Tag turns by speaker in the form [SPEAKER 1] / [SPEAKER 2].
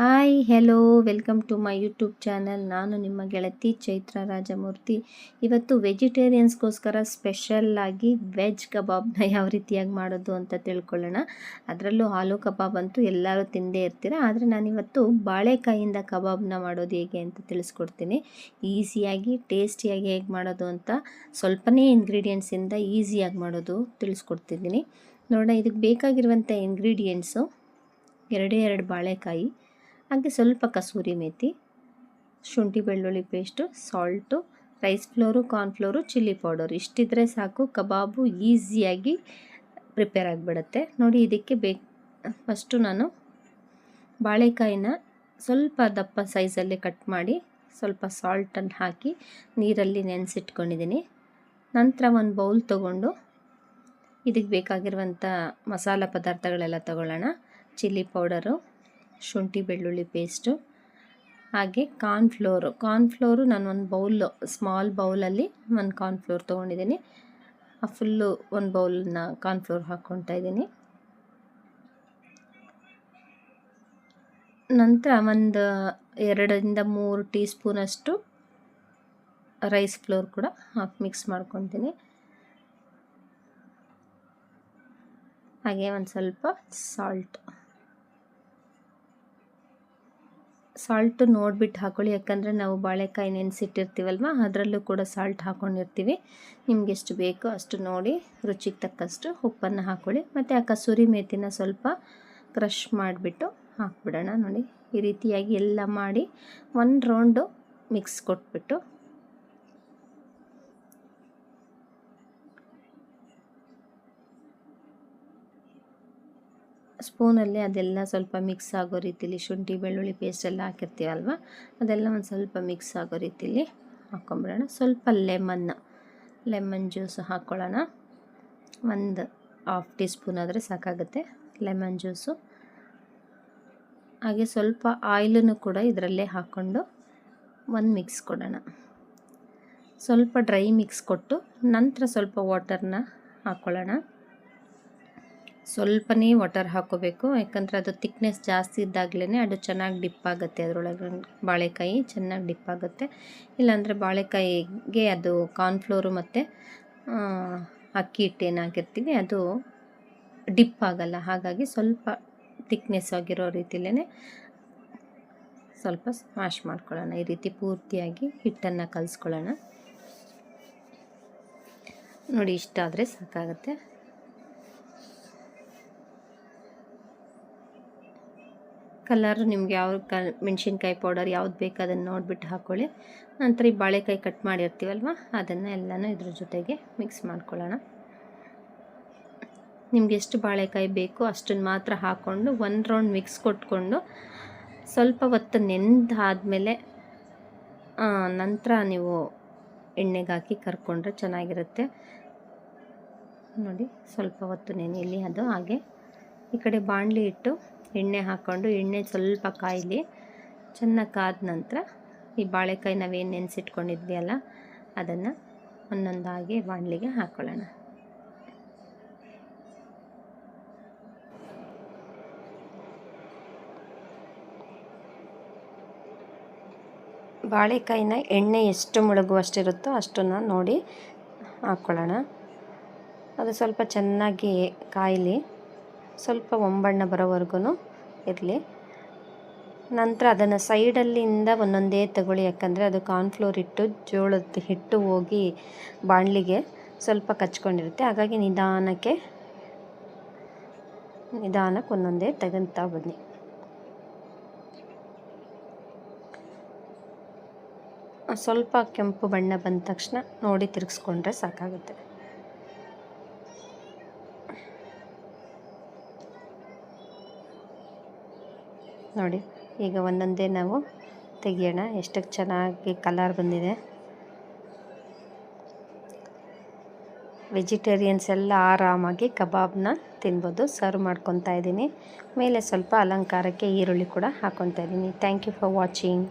[SPEAKER 1] Hi hello welcome to my YouTube channel ನಾನು ನಿಮ್ಮ ಗೆಳತಿ ಚೈತ್ರ ರಾಜಮೂರ್ತಿ. ಇವತ್ತು ವೆಜಿಟೇರಿಯನ್ಸ್ಗೋಸ್ಕರ ಸ್ಪೆಷಲ್ಲಾಗಿ ವೆಜ್ ಕಬಾಬ್ನ ಯಾವ ರೀತಿಯಾಗಿ ಮಾಡೋದು ಅಂತ ತಿಳ್ಕೊಳ್ಳೋಣ. ಅದರಲ್ಲೂ ಆಲೂ ಕಬಾಬ್ ಅಂತೂ ಎಲ್ಲರೂ ತಿಂದೇ ಇರ್ತೀರ. ಆದರೆ ನಾನಿವತ್ತು ಬಾಳೆಕಾಯಿಂದ ಕಬಾಬ್ನ ಮಾಡೋದು ಹೇಗೆ ಅಂತ ತಿಳಿಸ್ಕೊಡ್ತೀನಿ. ಈಸಿಯಾಗಿ, ಟೇಸ್ಟಿಯಾಗಿ ಹೇಗೆ ಮಾಡೋದು ಅಂತ ಸ್ವಲ್ಪನೇ ಇಂಗ್ರೀಡಿಯೆಂಟ್ಸಿಂದ ಈಸಿಯಾಗಿ ಮಾಡೋದು ತಿಳಿಸ್ಕೊಡ್ತಿದ್ದೀನಿ. ನೋಡೋಣ, ಇದಕ್ಕೆ ಬೇಕಾಗಿರುವಂಥ ಇಂಗ್ರೀಡಿಯೆಂಟ್ಸು ಎರಡೇ ಎರಡು ಬಾಳೆಕಾಯಿ. ಹಾಗೆ ಸ್ವಲ್ಪ ಕಸೂರಿ ಮೇಥಿ ಶುಂಠಿ ಬೆಳ್ಳುಳ್ಳಿ paste, salt rice flour cornflour chilli powder ಇಷ್ಟಿದ್ರೆ ಸಾಕು, ಕಬಾಬು ಈಸಿಯಾಗಿ ಪ್ರಿಪೇರ್ ಆಗಿಬಿಡುತ್ತೆ. ನೋಡಿ ಇದಕ್ಕೆ ಬೇಕು ಫಸ್ಟು ನಾನು ಬಾಳೆಕಾಯಿನ ಸ್ವಲ್ಪ ದಪ್ಪ ಸೈಜಲ್ಲಿ ಕಟ್ ಮಾಡಿ ಸ್ವಲ್ಪ ಸಾಲ್ಟನ್ನು ಹಾಕಿ ನೀರಲ್ಲಿ ನೆನೆಸಿಟ್ಕೊಂಡಿದ್ದೀನಿ. ನಂತರ ಒಂದು ಬೌಲ್ ತೊಗೊಂಡು ಇದಕ್ಕೆ ಬೇಕಾಗಿರುವಂಥ ಮಸಾಲ ಪದಾರ್ಥಗಳೆಲ್ಲ ತಗೊಳ್ಳೋಣ. ಚಿಲ್ಲಿ ಪೌಡರು ಶುಂಠಿ, ಬೆಳ್ಳುಳ್ಳಿ ಪೇಸ್ಟು ಹಾಗೆ ಕಾರ್ನ್ಫ್ಲೋರು ಕಾರ್ನ್ಫ್ಲೋರು ನಾನು ಒಂದು ಬೌಲ್ ಸ್ಮಾಲ್ ಬೌಲಲ್ಲಿ ಒಂದು ಕಾರ್ನ್ಫ್ಲೋರ್ ತೊಗೊಂಡಿದ್ದೀನಿ. ಆ ಫುಲ್ಲು ಒಂದು ಬೌಲನ್ನ ಕಾರ್ನ್ಫ್ಲೋರ್ ಹಾಕ್ಕೊತಾ ಇದ್ದೀನಿ. ನಂತರ ಒಂದು ಎರಡರಿಂದ ಮೂರು ಟೀ ಸ್ಪೂನಷ್ಟು ರೈಸ್ ಫ್ಲೋರ್ ಕೂಡ ಹಾಕಿ ಮಿಕ್ಸ್ ಮಾಡ್ಕೊತೀನಿ ಹಾಗೆ ಒಂದು ಸ್ವಲ್ಪ ಸಾಲ್ಟ್ ಸಾಲ್ಟು ನೋಡಿಬಿಟ್ಟು ಹಾಕೊಳ್ಳಿ, ಯಾಕಂದರೆ ನಾವು ಬಾಳೆಕಾಯಿ ನೆನೆಸಿಟ್ಟಿರ್ತೀವಲ್ವ, ಅದರಲ್ಲೂ ಕೂಡ ಸಾಲ್ಟ್ ಹಾಕ್ಕೊಂಡಿರ್ತೀವಿ ನಿಮ್ಗೆ ಎಷ್ಟು ಬೇಕೋ ಅಷ್ಟು ನೋಡಿ, ರುಚಿಗೆ ತಕ್ಕಷ್ಟು ಉಪ್ಪನ್ನು ಹಾಕ್ಕೊಳ್ಳಿ ಮತ್ತು ಆ ಕಸೂರಿ ಮೇಥಿನ ಸ್ವಲ್ಪ ಕ್ರಷ್ ಮಾಡಿಬಿಟ್ಟು ಹಾಕ್ಬಿಡೋಣ ನೋಡಿ. ಈ ರೀತಿಯಾಗಿ ಎಲ್ಲ ಮಾಡಿ, ಒಂದು ರೌಂಡು ಮಿಕ್ಸ್ ಕೊಟ್ಬಿಟ್ಟು ಸ್ಪೂನಲ್ಲಿ ಅದೆಲ್ಲ ಸ್ವಲ್ಪ ಮಿಕ್ಸ್ ಆಗೋ ರೀತಿಲಿ ಶುಂಠಿ, ಬೆಳ್ಳುಳ್ಳಿ ಪೇಸ್ಟ್ ಎಲ್ಲ ಹಾಕಿರ್ತೀವಲ್ವ? ಅದೆಲ್ಲ ಒಂದು ಸ್ವಲ್ಪ ಮಿಕ್ಸ್ ಆಗೋ ರೀತಿಲಿ ಹಾಕ್ಕೊಂಬಿಡೋಣ ಸ್ವಲ್ಪ ಲೆಮನ್ ಲೆಮನ್ ಜ್ಯೂಸ್ ಹಾಕ್ಕೊಳ್ಳೋಣ ಒಂದು ಹಾಫ್ ಟೀ ಸ್ಪೂನ್ ಆದರೆ ಸಾಕಾಗುತ್ತೆ ಲೆಮನ್ ಜ್ಯೂಸು ಹಾಗೆ ಸ್ವಲ್ಪ ಆಯಿಲನ್ನು ಕೂಡ ಇದರಲ್ಲೇ ಹಾಕ್ಕೊಂಡು ಒಂದು ಮಿಕ್ಸ್ ಕೊಡೋಣ. ಸ್ವಲ್ಪ ಡ್ರೈ ಮಿಕ್ಸ್ ಕೊಟ್ಟು ನಂತರ ಸ್ವಲ್ಪ ವಾಟರ್ನ ಹಾಕ್ಕೊಳ್ಳೋಣ ಸ್ವಲ್ಪನೇ ವಾಟರ್ ಹಾಕೋಬೇಕು. ಯಾಕಂದರೆ ಅದು ತಿಕ್ನೆಸ್ ಜಾಸ್ತಿ ಇದ್ದಾಗಲೇ ಅದು ಚೆನ್ನಾಗಿ ಡಿಪ್ ಆಗುತ್ತೆ. ಅದರೊಳಗೆ ಬಾಳೆಕಾಯಿ ಚೆನ್ನಾಗಿ ಡಿಪ್ ಆಗುತ್ತೆ. ಇಲ್ಲಾಂದರೆ ಬಾಳೆಕಾಯಿಗೆ ಅದು ಕಾರ್ನ್ಫ್ಲೋರು ಮತ್ತು ಅಕ್ಕಿ ಹಿಟ್ಟು ಏನಾಗಿರ್ತೀವಿ, ಅದು ಡಿಪ್ ಆಗಲ್ಲ. ಹಾಗಾಗಿ ಸ್ವಲ್ಪ ತಿಕ್ನೆಸ್ ಆಗಿರೋ ರೀತಿಲೇ ಸ್ವಲ್ಪ ಸ್ಮ್ಯಾಶ್ ಮಾಡ್ಕೊಳ್ಳೋಣ. ಈ ರೀತಿ ಪೂರ್ತಿಯಾಗಿ ಹಿಟ್ಟನ್ನು ಕಲಿಸ್ಕೊಳ್ಳೋಣ. ನೋಡಿ ಇಷ್ಟ ಆದರೆ ಸಾಕಾಗುತ್ತೆ. ಕಲರ್ ನಿಮ್ಗೆ ಯಾವ ಕ, ಮೆಣಸಿನ್ಕಾಯಿ ಪೌಡರ್ ಯಾವ್ದು ಬೇಕು ಅದನ್ನು ನೋಡಿಬಿಟ್ಟು ಹಾಕ್ಕೊಳ್ಳಿ ನಂತರ ಈ ಬಾಳೆಕಾಯಿ ಕಟ್ ಮಾಡಿರ್ತೀವಲ್ವ, ಅದನ್ನು ಎಲ್ಲನೂ ಇದ್ರ ಜೊತೆಗೆ ಮಿಕ್ಸ್ ಮಾಡ್ಕೊಳ್ಳೋಣ. ನಿಮ್ಗೆ ಎಷ್ಟು ಬಾಳೆಕಾಯಿ ಬೇಕು ಅಷ್ಟನ್ನು ಮಾತ್ರ ಹಾಕ್ಕೊಂಡು ಒಂದು ರೌಂಡ್ ಮಿಕ್ಸ್ ಕೊಟ್ಕೊಂಡು ಸ್ವಲ್ಪ ಹೊತ್ತು ನೆಂದಾದಮೇಲೆ ನಂತರ ನೀವು ಎಣ್ಣೆಗಾಕಿ ಕರ್ಕೊಂಡ್ರೆ ಚೆನ್ನಾಗಿರುತ್ತೆ. ನೋಡಿ, ಸ್ವಲ್ಪ ಹೊತ್ತು ನೆನೆಯಲ್ಲಿ ಅದು ಹಾಗೆ. ಈ ಕಡೆ ಬಾಣಲಿ ಇಟ್ಟು ಎಣ್ಣೆ ಹಾಕ್ಕೊಂಡು ಎಣ್ಣೆ ಸ್ವಲ್ಪ ಕಾಯಲಿ ಚೆನ್ನಾಗಿ ಕಾದ ನಂತರ ಈ ಬಾಳೆಕಾಯಿ ನಾವೇನು ನೆನೆಸಿಟ್ಕೊಂಡಿದ್ವಿ ಅಲ್ಲ ಅದನ್ನು ಒಂದೊಂದಾಗಿ ಬಾಣಲಿಗೆ ಹಾಕ್ಕೊಳ್ಳೋಣ ಬಾಳೆಕಾಯಿನ ಎಣ್ಣೆ ಎಷ್ಟು ಮುಳುಗುವಷ್ಟಿರುತ್ತೋ ಅಷ್ಟನ್ನು ನೋಡಿ ಹಾಕ್ಕೊಳ್ಳೋಣ ಅದು ಸ್ವಲ್ಪ ಚೆನ್ನಾಗಿ ಕಾಯಲಿ. ಸ್ವಲ್ಪ ಒಂಬಣ್ಣ ಬರೋವರೆಗೂ ಇರಲಿ. ನಂತರ ಅದನ್ನು ಸೈಡಲ್ಲಿಂದ ಒಂದೊಂದೇ ತಗೊಳ್ಳಿ. ಯಾಕಂದರೆ ಅದು ಕಾರ್ನ್ಫ್ಲೋರ್ ಇಟ್ಟು ಜೋಳದ ಹಿಟ್ಟು ಹೋಗಿ ಬಾಣಲಿಗೆ ಸ್ವಲ್ಪ ಕಚ್ಕೊಂಡಿರುತ್ತೆ. ಹಾಗಾಗಿ ನಿಧಾನಕ್ಕೆ ನಿಧಾನಕ್ಕೆ ಒಂದೊಂದೇ ತೆಗಂತ ಬನ್ನಿ. ಸ್ವಲ್ಪ ಕೆಂಪು ಬಣ್ಣ ಬಂದ ತಕ್ಷಣ ನೋಡಿ ತಿರುಗಿಸ್ಕೊಂಡ್ರೆ ಸಾಕಾಗುತ್ತೆ. ನೋಡಿ, ಈಗ ಒಂದೊಂದೇ ನಾವು ತೆಗಿಯೋಣ. ಎಷ್ಟು ಚೆನ್ನಾಗಿ ಕಲರ್ ಬಂದಿದೆ. ವೆಜಿಟೇರಿಯನ್ಸ್ ಎಲ್ಲ ಆರಾಮಾಗಿ ಕಬಾಬ್ನ ತಿನ್ಬೋದು ಸರ್ವ್ ಮಾಡ್ಕೊತಾ ಇದ್ದೀನಿ. ಮೇಲೆ ಸ್ವಲ್ಪ ಅಲಂಕಾರಕ್ಕೆ ಈರುಳ್ಳಿ ಕೂಡ ಹಾಕ್ಕೊತಾ ಇದ್ದೀನಿ. Thank you for watching